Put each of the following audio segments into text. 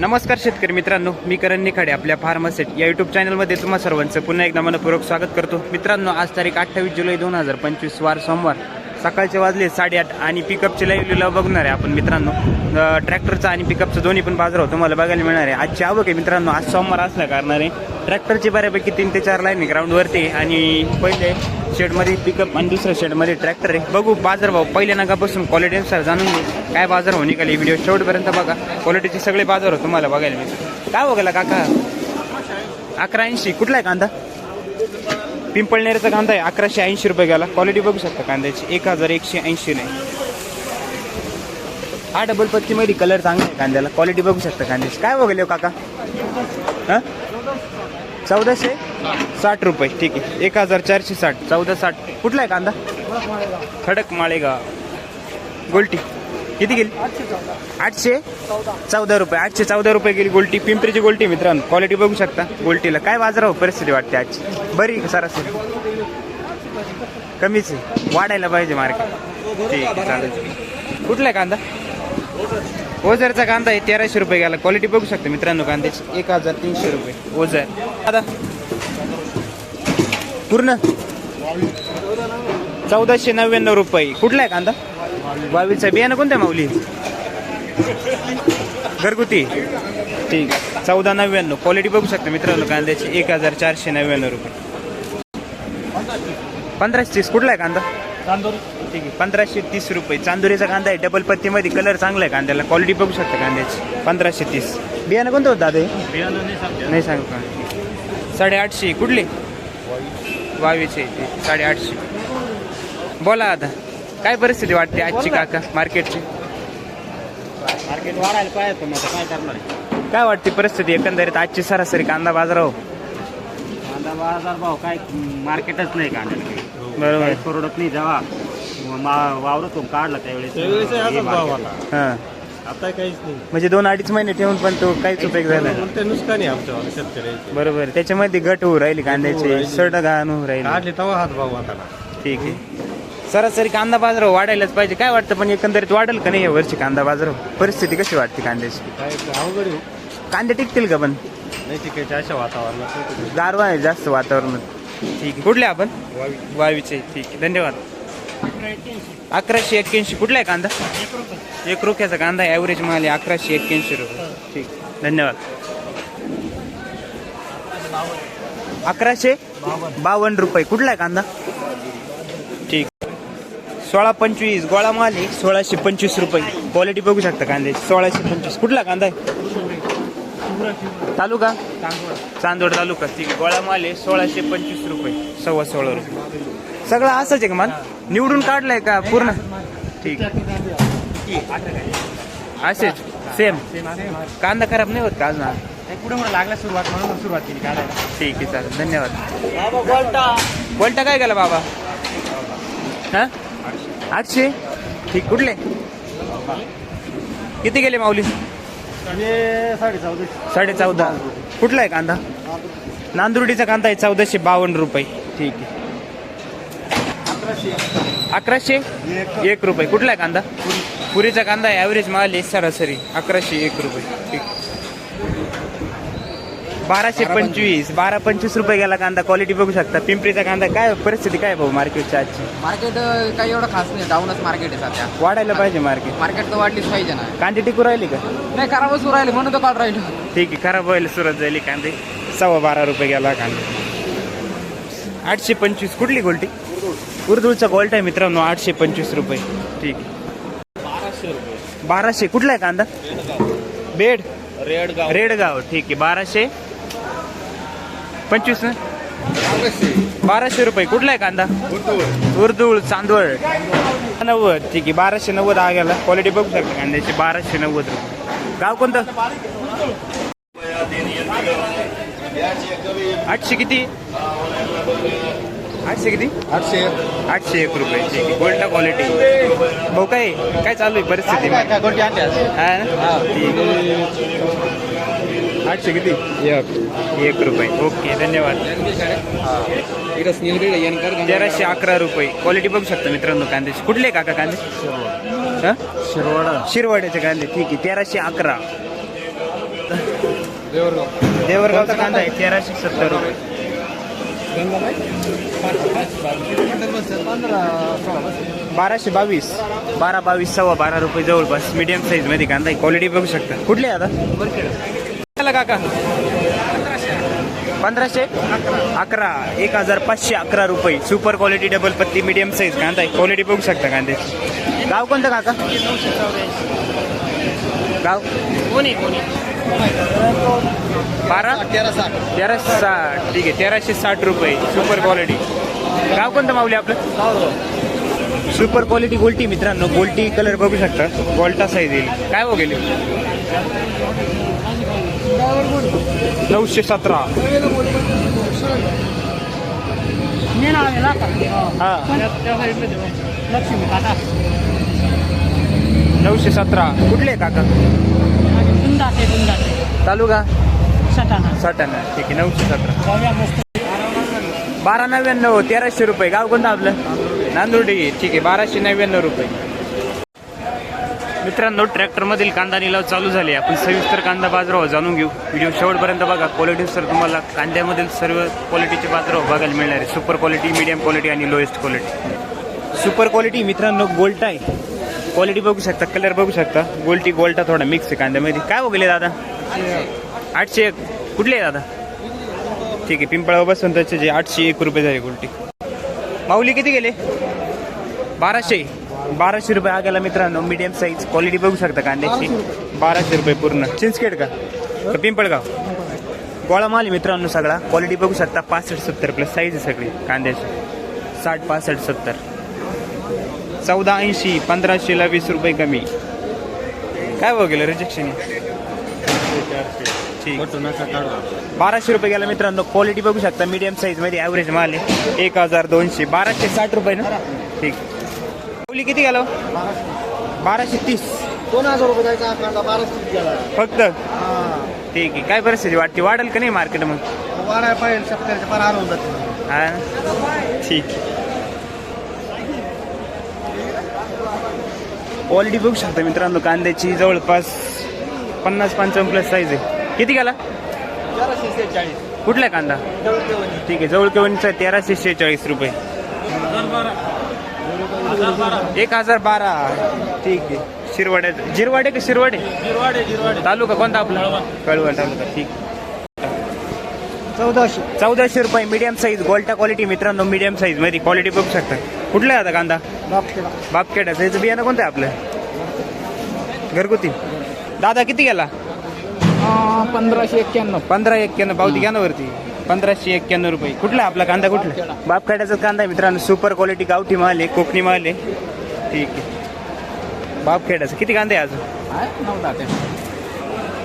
नमस्कार शेतकरी मित्रांनो मी करण निखाडे आपल्या फार्मासेट या युट्यूब चॅनलमध्ये तुम्हा सर्वांचं पुन्हा एकदा मनपूर्वक स्वागत करतो. मित्रांनो आज तारीख अठ्ठावीस जुलै दोन हजार पंचवीस वार सोमवार. सकाळचे वाजले साडेआठ आणि पिकअपचे लाईव्ह लिलाव बघणार आहे आपण मित्रांनो. ट्रॅक्टरचा आणि पिकअपचं दोन्ही पण बाजार तुम्हाला बघायला मिळणार आहे. आजची आवक आहे मित्रांनो आज सोमवार असल्या कारणाने ट्रॅक्टरची बऱ्यापैकी तीन ते चार लाईन ग्राउंडवरती आणि पहिले शेडमध्ये पिकअप आणि दुसऱ्या शेडमध्ये ट्रॅक्टर आहे. बघू बाजारभाव पहिल्या नगापासून क्वालिटीनुसार जाणून घेऊ. काय बाजार भाव निघाले व्हिडिओ शेवटपर्यंत बघा. क्वालिटीचे सगळे बाजार तुम्हाला बघायला मिळतात काय हो बघायला काका? अकरा ऐंशी कुठला आहे कांदा? पिंपळनेरचा कांदा आहे अकराशे ऐंशी रुपये गेला. क्वालिटी बघू शकता कांद्याची. एक हजार एकशे ऐंशी नाही. हा डबल पत्तीमध्ये कलर चांगला आहे कांद्याला. क्वालिटी बघू शकता कांद्याची. काय बघले हो काका? हां? चौदाशे? साठ रुपये. ठीक आहे. एक हजार चारशे साठ. चौदा साठ. कुठला आहे कांदा? खडक माळेगाव. गोल्टी. किती गेली? आठशे चौदा. रुपये. आठशे चौदा रुपये गेली गोल्टी पिंपरीची गोल्टी मित्रांनो. क्वालिटी बघू शकता. गोल्टीला काय बाजार हो परिस्थिती वाटते आजची? बरी सरासरी? कमीच आहे. वाढायला पाहिजे मार्केट ठीक आहे चालेल. कुठला आहे कांदा? ओझरचा कांदा आहे. तेराशे रुपये गेला. क्वालिटी बघू शकता मित्रांनो कांद्याची. एक हजार तीनशे रुपये. ओझर. दादा. पूर्ण? चौदाशे नव्याण्णव रुपये. कुठला आहे कांदा? बावीसचा बियाणं कोणत्या माऊली? घरगुती? ठीक. आहे चौदा नव्याण्णव. क्वालिटी बघू शकता मित्रांनो कांद्याची. एक हजार चारशे नव्याण्णव रुपये. पंधराशे तीस. कुठला आहे कांदा? ठीक आहे. पंधराशे तीस रुपये. चांदुरीचा कांदा आहे. डबल पत्तीमध्ये कलर चांगला आहे कांद्याला. क्वालिटी बघू शकता कांद्याची. पंधराशे तीस. बियाणं कोणतं होतं दादा? नाही सांगू का? साडेआठशे. कुठले? ते. साडेआठशे. बोला आता. काय परिस्थिती वाटते आजची काका मार्केटची? मार्केट वाढायला पाहिजे पण आता काय करणार आहे? काय वाटते परिस्थिती एकंदरीत आजची सरासरी कांदा बाजारावर कांदा बाजार भाव काय मार्केटच नाही कांद्याला काही. बरोबर. काहीच परवडत नाही जेव्हा मा- वावरातून काढला त्यावेळेस. त्यावेळेस हे असाच भाव market. होता हां. आता काहीच नाही. म्हणजे दोन अडीच महिने ठेवून पण तो काहीच उपयोग झाला नाही. नुकसान आहे आमच्या शेतकऱ्याचे. बरोबर. त्याच्यामध्ये गट होऊ राहिली कांद्याची सड घाण होऊ राहिली. काढले तेव्हा हात भाव होता ठीक आहे. सरासरी कांदा बाजार वाढायलाच पाहिजे. काय वाटतं पण एकंदरीत वाढेल का नाही या वर्षी कांदा बाजार परिस्थिती कशी वाटते कांद्याची? काय अवघड आहे. कांदे टिकतील का पण? नाही अशा वातावरणात. गारवा आहे जास्त वातावरणात. ठीक आहे. कुठले आपण? वावीचे ठीक आहे. धन्यवाद. अकराशे एक्क्याऐंशी. कुठला आहे कांदा? एक रुपयाचा कांदा आहे. ॲव्हरेज माल आहे अकराशे एक्क्याऐंशी रुपये. ठीक. धन्यवाद. अकराशे बावन्न रुपये. कुठला आहे कांदा? ठीक. सोळा पंचवीस गोळा माल आहे. सोळाशे पंचवीस रुपये. क्वालिटी बघू शकता कांद्याची. सोळाशे पंचवीस. कुठला कांदा आहे? तालुका? चांदोड तालुका. ठीक आहे. गोळा माल आहे सोळाशे पंचवीस रुपये. सव्वा सोळा रुपये. सगळं असंच आहे का माल? निवडून काढलाय का पूर्ण? ठीक. असेच. सेम कांदा खराब नाही होत का अजून? पुढे पुढे लागला सुरुवात म्हणून सुरुवात केली काढायला. ठीक आहे चालेल. धन्यवाद. कोणता काय गेला बाबा? हा? आठशे? ठीक कुठले? किती गेले माऊली? साडे चौदा. कुठला आहे कांदा? नांदुर्डीचा. कांदा आहे चौदाशे बावन्न रुपये. ठीक आहे. अकराशे एक. रुपये. कुठला आहे कांदा? पुरीचा कांदा आहे ॲव्हरेज माल आहे सरासरी. अकराशे एक रुपये. ठीक. बाराशे पंचवीस. बारा पंचवीस रुपये गेला कांदा. क्वालिटी बघू शकता. पिंपरीचा कांदा काय परिस्थिती काय भाऊ मार्केटच्या आजची? मार्केट काही एवढं खास नाही. डाऊनच मार्केट आहे सध्या. वाढायला पाहिजे मार्केट मार्केट तर वाढलीच पाहिजे ना. कांदे टिकू राहिली का? नाही खराबच सुरू राहिले. म्हणून तर काढ राहिलो. ठीक आहे खराब व्हायला सुरुवात झाली कांदे. सव्वा बारा रुपये गेला कांदे. आठशे पंचवीस. कुठली गोल्टी? उर्दूचा गोल्ट आहे मित्रांनो आठशे पंचवीस रुपये. ठीक आहे. बाराशे कुठला आहे कांदा? बेड? रेडगाव. रेडगाव. ठीक आहे. बाराशे. पंचवीस ना? बाराशे रुपये. कुठला आहे कांदा? उर्दूळ चांदवड. नव्वद. ठीक आहे. बाराशे नव्वद हा गेला. क्वालिटी बघू शकता कांद्याची. बाराशे नव्वद रुपये. गाव कोणतं? आठशे किती? आठशे किती? आठशे आठशे एक रुपये. ठीक आहे. गोल्डा क्वालिटी भाऊ काय? काय चालू आहे? परिस्थिती? हा? ठीक. आठशे किती? एक. रुपये. ओके धन्यवाद. तेराशे अकरा रुपये. क्वालिटी बघू शकता मित्रांनो कांद्याची कुठले काका कांदे? हा? शिरवाडा. शिरवाड्याचे कांदे. ठीक आहे तेराशे अकरा. देवरगाव. देवरगावचा कांदा आहे तेराशे सत्तर रुपये. बाराशे बावीस. बारा बावीस सव्वा बारा रुपये जवळपास. मीडियम साईजमध्ये कांदा आहे. क्वालिटी बघू शकता. कुठले आता? चला काका? पंधराशे? अकरा. एक हजार पाचशे अकरा रुपये. सुपर क्वालिटी डबल पत्ती मिडियम साईज कांदा आहे क्वालिटी बघू शकता कांद्याची गाव कोणतं काका? गाव? कोणी कोणी बारा? तेराशे साठ. ठीक आहे. तेराशे साठ रुपये. सुपर क्वालिटी गाव कोणतं माऊली आपलं? सुपर क्वालिटी गोल्टी मित्रांनो. गोल्टी कलर बघू शकता. गोल्टा साईज येईल. काय हो गेले? नऊशे सतरा. लक्ष्मी नऊशे सतरा. कुठले काका? गुंडाटे गुंडाटे तालुका? सटाणा. ठीक आहे नऊशे सतरा. बारा नव्याण्णव तेराशे रुपये. गाव कोणतं आपलं? नांदुर्डी. ठीक आहे बाराशे नव्याण्णव रुपये. मित्रांनो ट्रॅक्टरमधील कांदा निलाव चालू झाले. आपण सविस्तर कांदा बाजारभाव जाणून घेऊ. व्हिडिओ शेवटपर्यंत बघा. क्वालिटी सर तुम्हाला कांद्यामधील सर्व क्वालिटीचे बाजारभाव बघायला मिळणार आहे. सुपर क्वालिटी मीडियम क्वालिटी आणि लोएस्ट क्वालिटी सुपर क्वालिटी मित्रांनो गोल्टा आहे. क्वालिटी बघू शकता कलर बघू शकता. गोल्टी गोल्टा थोडा मिक्स आहे कांद्यामध्ये. काय बघले दादा? आठशे एक. कुठले आहे दादा? ठीक आहे पिंपळा बसून त्याचे जे आठशे एक रुपये झाले गोल्टी माऊली किती गेले? बाराशे. बाराशे रुपये हा गेला मित्रांनो मीडियम साईज क्वालिटी बघू शकता कांद्याची. बाराशे रुपये पूर्ण. चिंचखेड का? पिंपळगाव? गोळा माल आहे मित्रांनो सगळा. क्वालिटी बघू शकता पासष्ट सत्तर प्लस साईज आहे सगळी कांद्याची. साठ पासष्ट सत्तर. चौदा ऐंशी पंधराशेला वीस रुपये कमी. काय बघेल रिजेक्शन ठीक. बाराशे रुपये गेला मित्रांनो. क्वालिटी बघू शकता मीडियम साईजमध्ये ॲव्हरेज माल आहे. एक हजार दोनशे. बाराशे साठ रुपये ना? ठीक. माऊली किती गेलो? बाराशे तीस. दोन हजार रुपये कांदा बाराशे गेला. फक्त? ठीक आहे. काय परिस्थिती वाटते? वाढेल का नाही मार्केट मग? वाढायला पाहिजे शेतकऱ्याच्या पार आणून जाते हा? ठीक. क्वालिटी बघू शकता मित्रांनो कांद्याची जवळपास पन्नास पंचावन्न प्लस साईज आहे. किती गेला? तेराशे सेहेचाळीस कुठला कांदा? ठीक आहे. जवळ केवणचा तेराशे शेहेचाळीस रुपये. एक हजार बारा. ठीक आहे. शिरवाड्यात जिरवाडे का शिरवाडे? जिरवाडे जिरवाडे. तालुका कोणता आपला? कळवण तालुका. ठीक चौदाशे. चौदाशे रुपये मीडियम साईज गोल्टा क्वालिटी मित्रांनो मीडियम साईजमध्ये क्वालिटी बघू शकता. कुठला आहे आता कांदा? बापकेटाचं याचं बियाणं कोणतं आहे आपलं? घरगुती. दादा किती गेला? पंधराशे एक्क्याण्णव. पंधरा एक्क्याण्णव. पावती घ्या ना वरती. पंधराशे एक्क्याण्णव रुपये. कुठला आपला कांदा कुठला? बापखेड्याचा कांदा आहे मित्रांनो सुपर क्वालिटी गावठी माल आहे कोकणी माल आहे. ठीक आहे. बापखेड्याचा किती कांदे आहे अजून?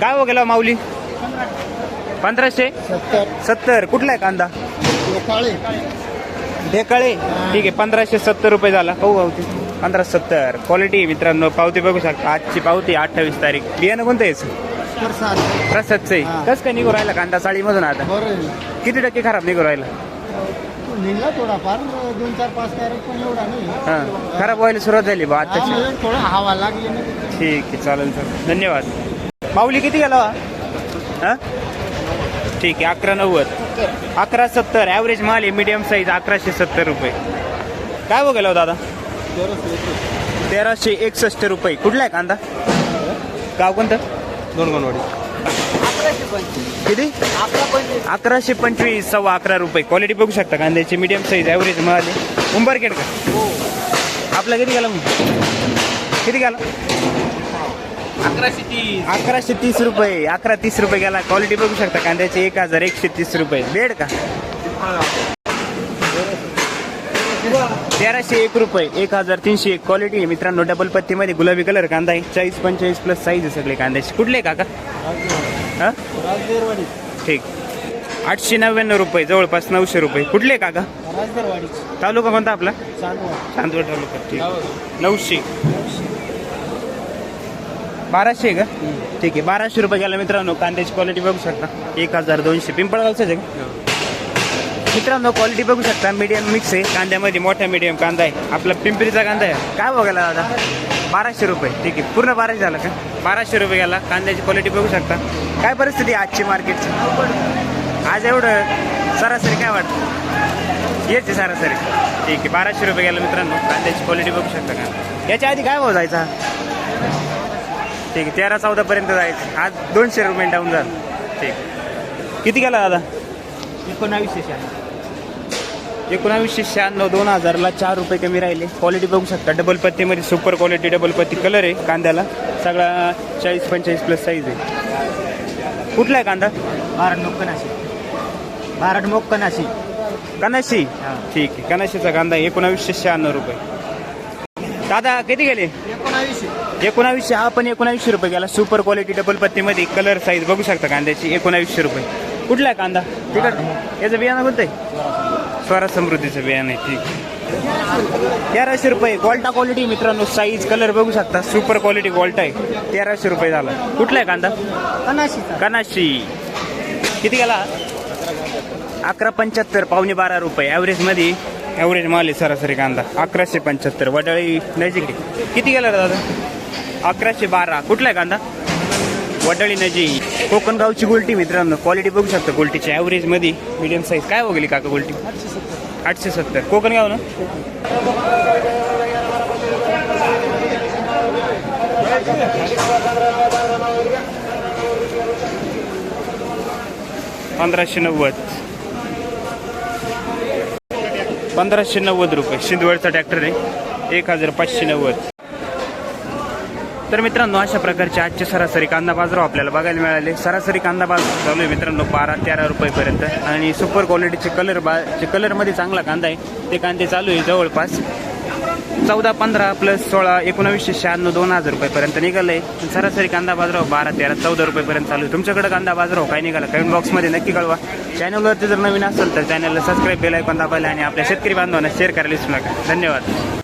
काय हो गेला माऊली? पंधराशे? सत्तर. सत्तर. कुठला आहे कांदा? काळे ढेकळे? ठीक आहे पंधराशे सत्तर रुपये झाला. पाहू पावती पंधरा सत्तर. क्वालिटी मित्रांनो पावती बघू शकता. आजची पावती अठ्ठावीस तारीख. बियाणं कोणतं यायचं प्रसाद. हा. आहे कसं काय निघू राहिला कांदा साडीमधून आता? बरं किती टक्के खराब निघू राहिला? निघला थोडाफार दोन चार पाच कॅरेट पण एवढा नाही. हा. खराब व्हायला सुरुवात झाली बा हा, आताची म्हणजे थोडा हवा लागली ना. ठीक आहे चालेल चालेल. धन्यवाद. माऊली किती गेला? हा? ठीक आहे अकरा नव्वद. अकरा सत्तर. ॲव्हरेज माल आहे मीडियम साईज अकराशे सत्तर रुपये. काय हो गेला हो दादा? तेराशे एकसष्ट रुपये. कुठला आहे कांदा? गाव कोणतं? दोन गोनवाडी किती? अकराशे पंचवीस सव्वा अकरा रुपये. क्वालिटी बघू शकता कांद्याची मीडियम साईज ॲव्हरेज आहे उंबरखेड का? आपला किती गेला किती गेला? अकराशे तीस. अकराशे तीस रुपये. अकरा तीस रुपये गेला. क्वालिटी बघू शकता कांद्याची एक हजार एकशे तीस रुपये. बेड का? तेराशे एक रुपये एक हजार तीनशे एक क्वालिटी आहे. मित्रांनो डबल पत्तीमध्ये गुलाबी कलर कांदा आहे. चाळीस पंचेचाळीस प्लस साईज आहे सगळे कांद्याचे. कुठले आहे काका? हां? ठीक. आठशे नव्याण्णव रुपये जवळपास नऊशे रुपये. कुठले आहे काका? तालुका कोणता आपला? चांदवड तालुका. ठीक. नऊशे. बाराशे का? ठीक आहे. बाराशे रुपये गेला मित्रांनो कांद्याची क्वालिटी बघू शकता. एक हजार दोनशे. पिंपळगावचं आहे का? मित्रांनो क्वालिटी बघू शकता मीडियम मिक्स आहे. कांद्यामध्ये मोठा मीडियम कांदा आहे. आपला पिंपरीचा कांदा आहे. काय बघायला दादा? बाराशे रुपये. ठीक आहे. पूर्ण बाराशे झालं का? बाराशे रुपये गेला. कांद्याची क्वालिटी बघू शकता. काय परिस्थिती आहे आजची मार्केटची आज एवढं सरासरी काय वाटतं? आहे सरासरी. ठीक आहे. बाराशे रुपये गेला मित्रांनो. कांद्याची क्वालिटी बघू शकता का? याच्या आधी काय भाव जायचा? ठीक आहे. तेरा चौदापर्यंत जायचं. आज दोनशे रुपये डाऊन झालं. ठीक. किती गेला दादा? एकोणावीसशे एकोणावीसशे शहाण्णव दोन हजारला चार रुपये कमी राहिले. क्वालिटी बघू शकता. डबल पत्तीमध्ये सुपर क्वालिटी डबल पत्ती कलर आहे कांद्याला. सगळा चाळीस पंचेचाळीस प्लस साईज आहे. कुठला आहे कांदा? बारड मोक्कनाशी बारड मोक्कनाशी कनाशी हा. ठीक आहे. कनाशीचा कांदा एकोणावीसशे शहाण्णव रुपये. दादा किती गेले? एकोणावीसशे. एकोणावीसशे हा पण एकोणावीसशे रुपये गेला. सुपर क्वालिटी डबल पत्तीमध्ये कलर साईज बघू शकता कांद्याची. एकोणावीसशे रुपये. कुठला आहे कांदा? तिकड याचं बियाणं कोणतं आहे? स्वरा समृद्धीचं बियाणं आहे ठीक तेराशे रुपये गोल्टा क्वालिटी मित्रांनो. साईज कलर बघू शकता. सुपर क्वालिटी गोल्टा आहे. तेराशे रुपये झाला. कुठला आहे कांदा? पन्नाशीचा कनाशी किती गेला? अकरा पंच्याहत्तर पावणे बारा रुपये. ॲव्हरेजमध्ये ॲव्हरेज माल आहे सरासरी कांदा. अकराशे पंच्याहत्तर. वडाळी नजीक किती गेला दादा? अकराशे बारा. कुठला आहे कांदा? वडाळी नजीक. कोकणगावची गोल्टी मित्रांनो. क्वालिटी बघू शकता गोल्टीची. ॲव्हरेजमध्ये मिडियम साईज काय बघली काका गोल्टी? आठशे सत्तर. कोकणगाव ना पंधराशे नव्वद. पंधराशे नव्वद रुपये. शिंदवडचा ट्रॅक्टर आहे. एक हजार पाचशे नव्वद. तर मित्रांनो अशा प्रकारचे आजचे सरासरी कांदा बाजार आपल्याला बघायला मिळाले. सरासरी कांदा बाजार चालू आहे मित्रांनो बारा तेरा रुपयेपर्यंत. आणि सुपर क्वालिटीचे कलर बा जे कलरमध्ये चांगला कांदा आहे ते कांदे चालू आहे जवळपास चौदा पंधरा प्लस सोळा एकोणावीसशे शहाण्णव दोन हजार रुपयेपर्यंत निघालं आहे सरासरी कांदा बाजाराव बारा तेरा चौदा रुपयेपर्यंत चालू आहे. तुमच्याकडे कांदा बाजाराव काय निघाला? कमेंट बॉक्समध्ये नक्की कळवा. चॅनलवरती जर नवीन असेल तर चॅनलला सबस्क्राईब आहे ऐकून दाबायला आणि आपल्या शेतकरी बांधवांना शेअर करायला विसरू नका. धन्यवाद.